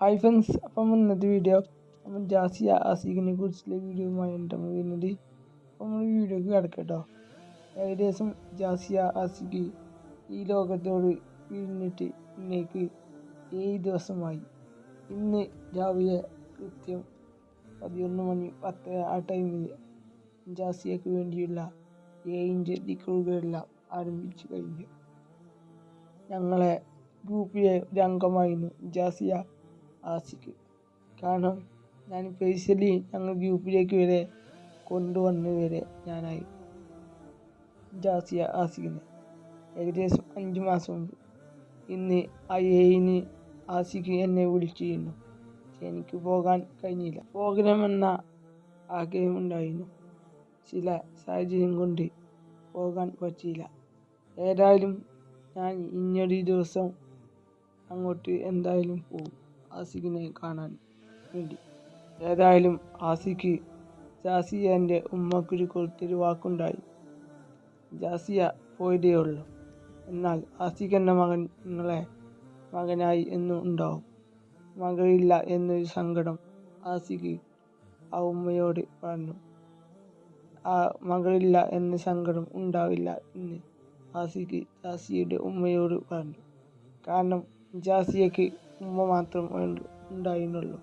Hi friends അപ്പം ഇന്നത്തെ video നമ്മൾ ജാസിയ ആസിഖിനെ കുറിച്ചുള്ള വീഡിയോയുമായിട്ട് നമ്മൾ വരുന്നത് അപ്പം നമ്മൾ വീഡിയോക്ക് കിടക്കട്ടോ. ഏകദേശം ജാസിയ ആസിഖ് ഈ ലോകത്തോട് പിരിഞ്ഞിട്ട് ഇന്നേക്ക് ഏഴ് ദിവസമായി. ഇന്ന് രാവിലെ കൃത്യം പതിനൊന്ന് മണി പത്ത് ആ ടൈമിൽ ജാസിയക്ക് വേണ്ടിയുള്ള ഏഴിന്റെ ദിക്കുകളെല്ലാം ആരംഭിച്ചു കഴിഞ്ഞു. ഞങ്ങളെ ഗ്രൂപ്പിലെ ഒരു അംഗമായിരുന്നു ജാസിയ. ആസിക്ക്. കാരണം ഞാൻ പേഴ്സണലി ഞങ്ങൾ ഗ്രൂപ്പിലേക്ക് വരെ കൊണ്ടുവന്ന് വരെ ഞാനായി. ജാസിയ ആസിക്കിനെ. ഏകദേശം അഞ്ച് മാസം മുമ്പ് ഇന്ന് ഐ എയിന് ആസിക്ക് എന്നെ വിളിച്ചിരുന്നു. എനിക്ക് പോകാൻ കഴിഞ്ഞില്ല. പോകണമെന്ന ആഗ്രഹമുണ്ടായിരുന്നു. ചില സാഹചര്യം കൊണ്ട് പോകാൻ പറ്റിയില്ല. ഏതായാലും ഞാൻ ഇന്നൊരു ദിവസം അങ്ങോട്ട് എന്തായാലും പോകും. ആസിഖിനെ കാണാൻ വേണ്ടി. ഏതായാലും ആസിഖ് ജാസിയന്റെ ഉമ്മക്കുരി കൊടുത്തൊരു വാക്കുണ്ടായി ജാസിയ പോയതേ ഉള്ളൂ എന്നാൽ ആസിഖ് എന്ന മകൻ നിങ്ങളെ മകനായി എന്നും ഉണ്ടാവും. മകളില്ല എന്നൊരു സങ്കടം ആസിഖ് ആ ഉമ്മയോട് പറഞ്ഞു ആ മകളില്ല എന്ന സങ്കടം ഉണ്ടാവില്ല എന്ന് ആസിഖ് ജാസിയുടെ ഉമ്മയോട് പറഞ്ഞു. കാരണം ജാസിയക്ക് ഉമ്മ മാത്രം ഉണ്ടായിരുന്നുള്ളൂ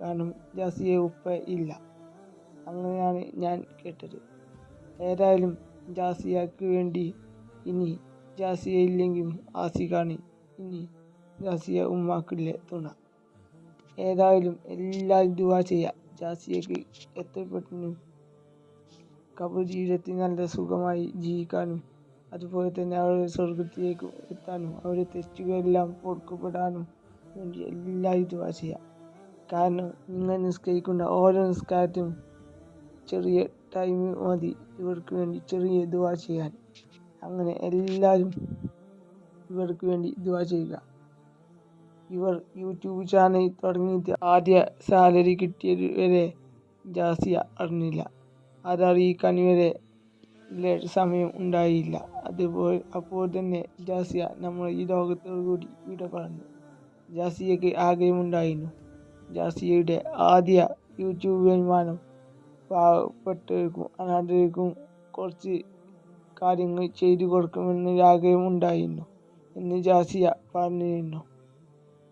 കാരണം ജാസിയെ ഉപ്പ ഇല്ല. അങ്ങനെയാണ് ഞാൻ കേട്ടത്. ഏതായാലും ജാസിയക്ക് വേണ്ടി ഇനി ജാസിയ ഇല്ലെങ്കിലും ആസിഖാണ് ഇനി ജാസിയ ഉമ്മാക്കില്ലേ തുണ. ഏതായാലും എല്ലാവരും ദുവാ ചെയ്യുക ജാസിയക്ക് എത്ര പെട്ടെന്ന് കബർ ജീവിതത്തിൽ നല്ല സുഖമായി ജീവിക്കാനും അതുപോലെ തന്നെ അവരുടെ സ്വർഗത്തിലേക്ക് എത്താനും അവരുടെ തെറ്റുകളെല്ലാം പൊറുക്കപ്പെടാനും വേണ്ടി എല്ലാവരും ദുവാ ചെയ്യാം. കാരണം നിങ്ങൾ നിസ്കരിക്കുന്ന ഓരോ നിസ്കാരത്തിനും ചെറിയ ടൈം മതി. ഇവർക്ക് വേണ്ടി ചെറിയ ദുവാ ചെയ്യാൻ. അങ്ങനെ എല്ലാവരും ഇവർക്ക് വേണ്ടി ദുവാ ചെയ്യുക. ഇവർ യൂട്യൂബ് ചാനൽ തുടങ്ങിയിട്ട് ആദ്യ സാലറി കിട്ടിയത് വരെ ജാസിയ അറിഞ്ഞില്ല. അതറിയിക്കാൻ വരെ സമയം ഉണ്ടായില്ല. അതുപോലെ അപ്പോൾ തന്നെ ജാസിയ നമ്മൾ ഈ ലോകത്തോടു കൂടി വിട പറഞ്ഞു. ജാസിയക്ക് ആഗ്രഹമുണ്ടായിരുന്നു. ജാസിയയുടെ ആദ്യ യൂട്യൂബ് വരുമാനം പാവപ്പെട്ടവർക്കും അനാഥർക്കും കുറച്ച് കാര്യങ്ങൾ ചെയ്തു കൊടുക്കണമെന്നൊരു ആഗ്രഹമുണ്ടായിരുന്നു എന്ന് ജാസിയ പറഞ്ഞിരുന്നു.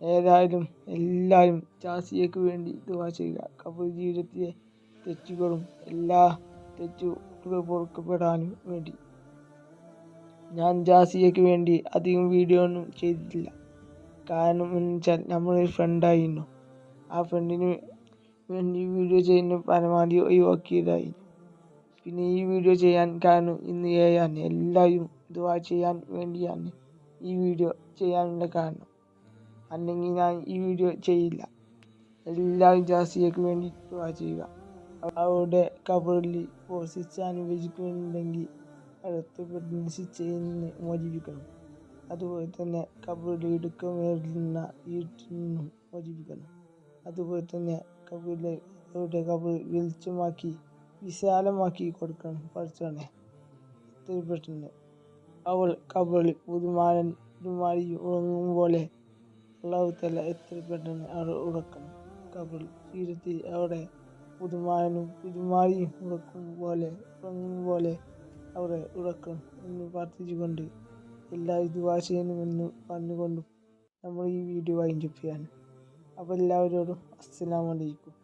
ഏതായാലും എല്ലാവരും ജാസിയക്ക് വേണ്ടി ദുവാ ചെയ്യുക. കബർ ജീവിതത്തിലെ തെറ്റുകളും എല്ലാ തെറ്റു പൊറുക്കപ്പെടാനും വേണ്ടി. ഞാൻ ജാസിയക്ക് വേണ്ടി അധികം വീഡിയോ ഒന്നും ചെയ്തിട്ടില്ല. കാരണം എന്ന് വെച്ചാൽ നമ്മളൊരു ഫ്രണ്ടായിരുന്നു ആ ഫ്രണ്ടിന് വേണ്ടി വീഡിയോ ചെയ്യുന്ന പരമാവധി ഒഴിവാക്കിയതായി. പിന്നെ ഈ വീഡിയോ ചെയ്യാൻ കാരണം ഇന്ന് ഏഴാണ് എല്ലാവരും ദുവാ ചെയ്യാൻ വേണ്ടിയാണ് ഈ വീഡിയോ ചെയ്യാനുള്ള കാരണം. അല്ലെങ്കിൽ ഞാൻ ഈ വീഡിയോ ചെയ്യില്ല. എല്ലാവരും ജാസിയക്ക് വേണ്ടി ദുവാ ചെയ്യുക. അവരുടെ കബറിൽ പോസിച്ച് അനുഭവിക്കുന്നുണ്ടെങ്കിൽ അടുത്ത നിന്ന് മോചിപ്പിക്കണം. അതുപോലെ തന്നെ കബറിലെ ഇടുക്കമേറുന്ന നിന്നും മോചിപ്പിക്കണം അതുപോലെ തന്നെ കബറിലെ അവരുടെ കബർ വെളിച്ചമാക്കി വിശാലമാക്കി കൊടുക്കണം. പഠിച്ചോണെ പെട്ടെന്ന്. അവൾ കബറിൽ പുതുമാരൻ പുതുമാരി ഉറങ്ങും പോലെ അള്ളാഹു തല എത്ര പെട്ടെന്ന് അവൾ ഉറക്കണം. കബറിൽ ജീവിതത്തിൽ അവിടെ പുതുമാരനും പുതുമാരിയും ഉറക്കും പോലെ ഉറങ്ങും പോലെ അവരെ ഉറക്കണം എന്ന് പ്രാർത്ഥിച്ചുകൊണ്ട് എല്ലാവരും ദുവാ ചെയ്യണമെന്ന് പറഞ്ഞുകൊണ്ടും നമ്മൾ ഈ വീഡിയോ വൈൻഡപ്പ് ചെയ്യാൻ. അപ്പോൾ എല്ലാവരോടും അസ്സലാമലൈക്കും